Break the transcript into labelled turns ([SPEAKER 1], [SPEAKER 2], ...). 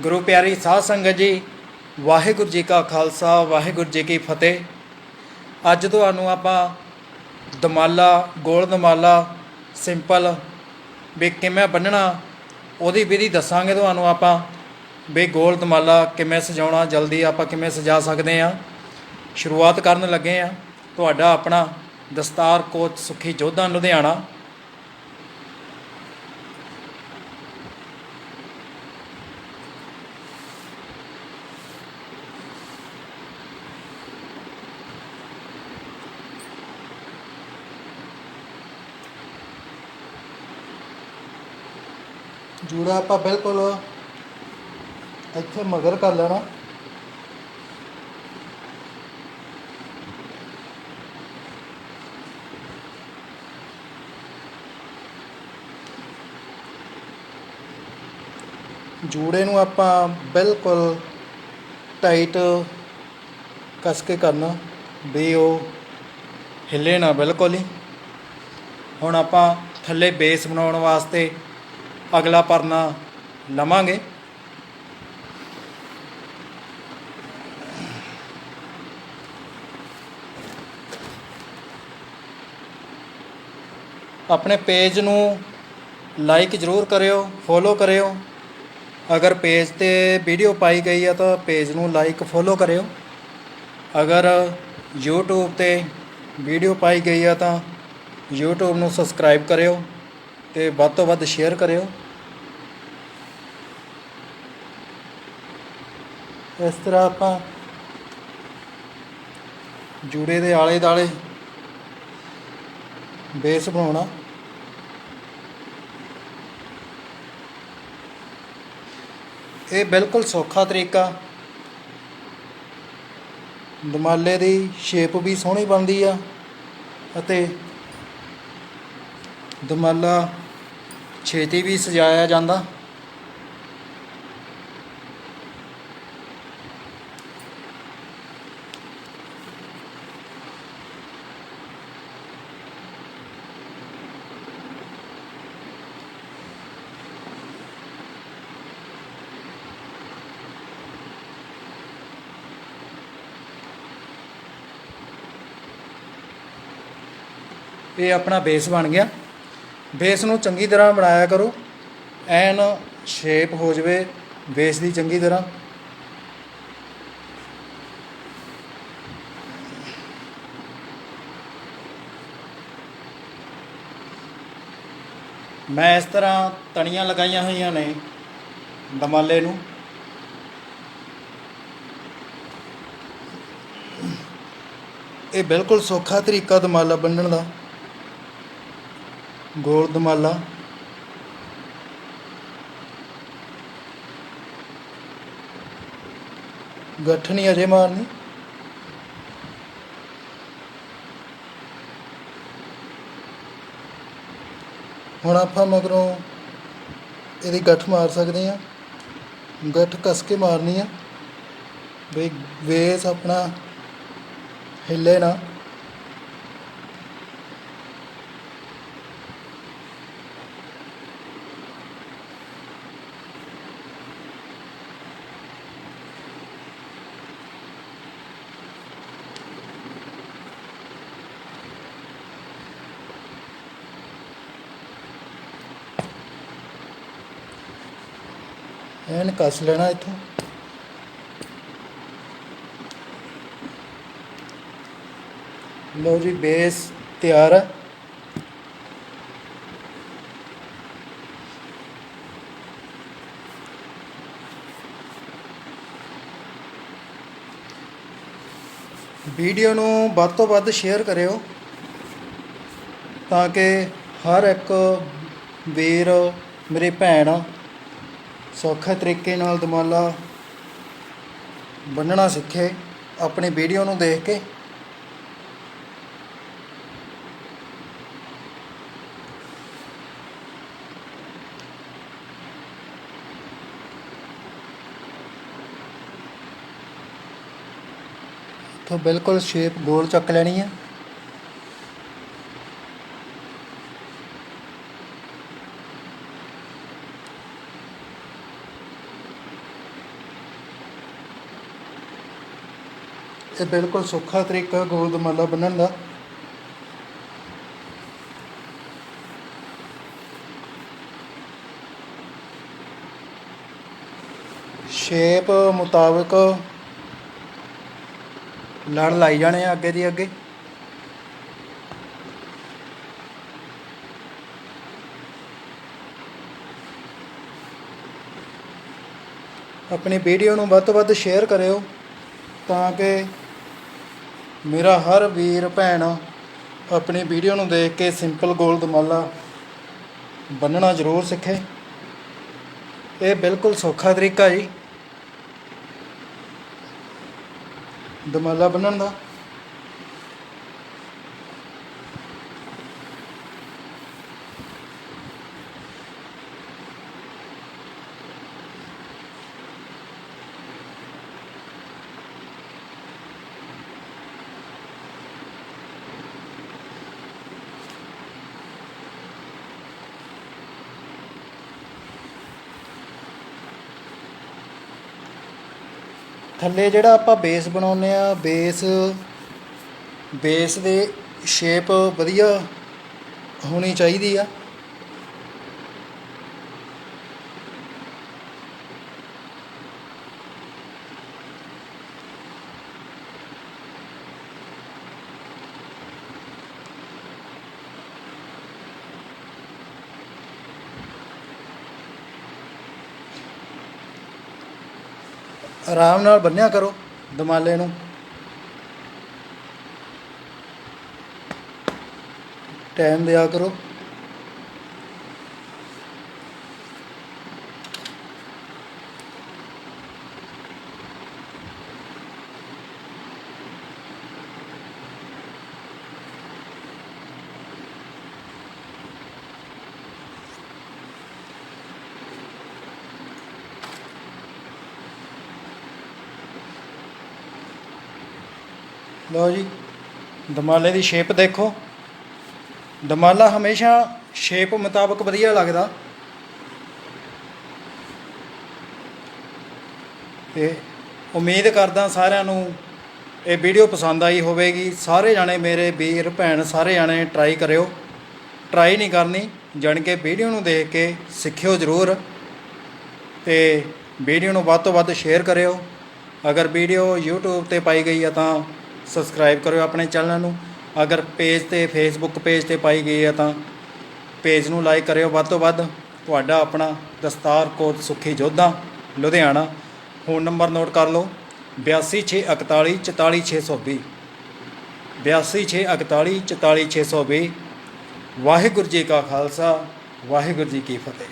[SPEAKER 1] ਗੁਰੂ ਪਿਆਰੀ ਸਾਧ ਸੰਗਤ ਜੀ, ਵਾਹਿਗੁਰੂ ਜੀ ਕਾ ਖਾਲਸਾ, ਵਾਹਿਗੁਰੂ ਜੀ ਕੀ ਫਤਿਹ। ਅੱਜ ਤੁਹਾਨੂੰ ਆਪਾਂ ਦਮਾਲਾ, ਗੋਲ ਦਮਾਲਾ, ਸਿੰਪਲ ਵੀ ਕਿਵੇਂ ਬੰਨਣਾ, ਉਹਦੀ ਵਿਧੀ ਦੱਸਾਂਗੇ ਤੁਹਾਨੂੰ ਆਪਾਂ ਵੀ ਗੋਲ ਦਮਾਲਾ ਕਿਵੇਂ ਸਜਾਉਣਾ, ਜਲਦੀ ਆਪਾਂ ਕਿਵੇਂ ਸਜਾ ਸਕਦੇ ਆ ਸ਼ੁਰੂਆਤ ਕਰਨ ਲੱਗੇ ਆ ਤੁਹਾਡਾ ਆਪਣਾ ਦਸਤਾਰ ਕੋਚ ਸੁਖੀ ਜੋਧਾ ਲੁਧਿਆਣਾ। ਜੂੜਾ ਆਪਾਂ ਬਿਲਕੁਲ ਇੱਥੇ ਮਗਰ ਕਰ ਲੈਣਾ। ਜੂੜੇ ਨੂੰ ਆਪਾਂ ਬਿਲਕੁਲ ਟਾਈਟ ਕਸ ਕੇ ਕਰਨਾ, ਵੀ ਉਹ ਹਿੱਲੇ ਨਾ ਬਿਲਕੁਲ ਹੀ। ਹੁਣ ਆਪਾਂ ਥੱਲੇ ਬੇਸ ਬਣਾਉਣ ਵਾਸਤੇ ਅਗਲਾ ਪਰਨਾ ਲਵਾਂਗੇ। ਆਪਣੇ ਪੇਜ ਨੂੰ ਲਾਈਕ ਜ਼ਰੂਰ ਕਰਿਓ ਫੋਲੋ ਕਰਿਓ। ਅਗਰ ਪੇਜ ਤੇ ਵੀਡੀਓ ਪਾਈ ਗਈ ਹੈ ਤਾਂ ਪੇਜ ਨੂੰ ਲਾਈਕ ਫੋਲੋ ਕਰਿਓ। ਅਗਰ YouTube ਤੇ ਵੀਡੀਓ ਪਾਈ ਗਈ ਹੈ ਤਾਂ YouTube ਨੂੰ ਸਬਸਕ੍ਰਾਈਬ ਕਰਿਓ। ਤੇ ਵੱਧ ਤੋਂ ਵੱਧ ਸ਼ੇਅਰ ਕਰਿਓ। ਇਸ ਤਰ੍ਹਾਂ ਆਪਾਂ ਜੂੜੇ ਦੇ ਆਲੇ ਦਾਲੇ ਬੇਸ ਬਣਾਉਣਾ। ਇਹ ਬਿਲਕੁਲ ਸੌਖਾ ਤਰੀਕਾ। ਦਮਾਲੇ ਦੀ ਸ਼ੇਪ ਵੀ ਸੋਹਣੀ ਬਣਦੀ ਆ ਅਤੇ ਦਮਾਲਾ ਛੇਤੀ ਵੀ ਸਜਾਇਆ ਜਾਂਦਾ। ਇਹ ਆਪਣਾ ਬੇਸ ਬਣ ਗਿਆ। ਬੇਸ ਨੂੰ ਚੰਗੀ ਤਰ੍ਹਾਂ ਬਣਾਇਆ ਕਰੋ। ਐਨ ਸ਼ੇਪ ਹੋ ਜਵੇ ਬੇਸ ਦੀ ਚੰਗੀ ਤਰ੍ਹਾਂ। ਮੈਂ ਇਸ ਤਰ੍ਹਾਂ ਤਣੀਆਂ ਲਗਾਈਆਂ ਹੋਈਆਂ ਨੇ ਦਮਾਲੇ ਨੂੰ। ਇਹ ਬਿਲਕੁਲ ਸੌਖਾ ਤਰੀਕਾ ਦਮਾਲਾ ਬੰਨਣ ਦਾ। ਗੋਲ ਦਮਾਲਾ ਗੱਠ ਨਹੀਂ ਅਜੇ ਮਾਰਨੀ। ਹੁਣ ਆਪਾਂ ਮਗਰੋਂ ਇਹਦੀ ਗੱਠ ਮਾਰ ਸਕਦੇ ਆ ਗੱਠ ਕਸ ਕੇ ਮਾਰਨੀ ਆ। ਵੀ ਵੇਸ ਆਪਣਾ ਹਿੱਲੇ ਨਾ। ਐਨ ਕੱਸ ਲੈਣਾ ਇੱਥੋਂ। ਲਓ ਜੀ, ਬੇਸ ਤਿਆਰ ਹੈ। ਵੀਡੀਓ ਨੂੰ ਵੱਧ ਤੋਂ ਵੱਧ ਸ਼ੇਅਰ ਕਰਿਓ ਤਾਂ ਕਿ ਹਰ ਇੱਕ ਵੀਰ, ਮੇਰੇ ਭੈਣ ਸੌਖੇ ਤਰੀਕੇ ਨਾਲ ਦਮਾਲਾ ਬੰਨਣਾ ਸਿੱਖੇ, ਆਪਣੀ ਵੀਡੀਓ ਨੂੰ ਦੇਖ ਕੇ। ਤੋਂ ਬਿਲਕੁਲ ਸ਼ੇਪ ਗੋਲ ਚੱਕ ਲੈਣੀ ਹੈ ਇਹ ਬਿਲਕੁਲ ਸੌਖਾ ਤਰੀਕਾ ਗੋਲ ਦਮਾਲਾ ਬੰਨਣ ਦਾ। ਸ਼ੇਪ ਮੁਤਾਬਕ ਲੜ ਲਾਈ ਜਾਣੇ ਆ ਅੱਗੇ ਦੀ ਅੱਗੇ। ਆਪਣੀ ਵੀਡੀਓ ਨੂੰ ਵੱਧ ਤੋਂ ਵੱਧ ਸ਼ੇਅਰ ਕਰਿਓ ਤਾਂ ਕਿ ਮੇਰਾ ਹਰ ਵੀਰ ਭੈਣ ਆਪਣੀ ਵੀਡੀਓ ਨੂੰ ਦੇਖ ਕੇ ਸਿੰਪਲ ਗੋਲ ਦਮਾਲਾ ਬੰਨਣਾ ਜ਼ਰੂਰ ਸਿੱਖੇ। ਇਹ ਬਿਲਕੁਲ ਸੌਖਾ ਤਰੀਕਾ ਜੀ। ਦਮਾਲਾ ਬੰਨਣ ਦਾ। ਥੱਲੇ ਜਿਹੜਾ ਆਪਾਂ ਬੇਸ ਬਣਾਉਂਦੇ ਆ ਬੇਸ ਬੇਸ ਦੇ ਸ਼ੇਪ ਵਧੀਆ ਹੋਣੀ ਚਾਹੀਦੀ ਆ। ਆਰਾਮ ਨਾਲ ਬੰਨਿਆ ਕਰੋ ਦਮਾਲੇ ਨੂੰ। ਟਾਈਮ ਦਿਆ ਕਰੋ। ਲਓ ਜੀ, ਦਮਾਲੇ ਦੀ ਸ਼ੇਪ ਦੇਖੋ। ਦਮਾਲਾ ਹਮੇਸ਼ਾ ਸ਼ੇਪ ਮੁਤਾਬਕ ਵਧੀਆ ਲੱਗਦਾ। ਤੇ ਉਮੀਦ ਕਰਦਾ ਸਾਰਿਆਂ ਨੂੰ ਇਹ ਵੀਡੀਓ ਪਸੰਦ ਆਈ ਹੋਵੇਗੀ। ਸਾਰੇ ਜਾਣੇ ਮੇਰੇ ਵੀਰ, ਭੈਣ, ਸਾਰੇ ਜਾਣੇ ਟਰਾਈ ਕਰਿਓ। ਟਰਾਈ ਨਹੀਂ ਕਰਨੀ, ਜਾਣੀ ਕਿ ਵੀਡੀਓ ਨੂੰ ਦੇਖ ਕੇ ਸਿੱਖਿਓ ਜ਼ਰੂਰ। ਤੇ ਵੀਡੀਓ ਨੂੰ ਵੱਧ ਤੋਂ ਵੱਧ ਸ਼ੇਅਰ ਕਰਿਓ। ਅਗਰ ਵੀਡੀਓ YouTube ਤੇ ਪਾਈ ਗਈ ਹੈ ਤਾਂ ਸਬਸਕ੍ਰਾਈਬ ਕਰਿਓ ਆਪਣੇ ਚੈਨਲ ਨੂੰ। ਅਗਰ ਪੇਜ ਤੇ ਫੇਸਬੁੱਕ ਪੇਜ ਤੇ ਪਾਈ ਗਈ ਹੈ ਤਾਂ ਪੇਜ ਨੂੰ ਲਾਈਕ ਕਰਿਓ। ਵੱਧ ਤੋਂ ਵੱਧ ਤੁਹਾਡਾ ਆਪਣਾ ਦਸਤਾਰ ਕੋਟ Sukhi Jodha Ludhiana. Phone number note ਕਰ ਲਓ। 8264 44620 8264 44620 ਵਾਹਿਗੁਰੂ ਜੀ ਕਾ ਖਾਲਸਾ, ਵਾਹਿਗੁਰੂ ਜੀ ਕੀ ਫਤਿਹ।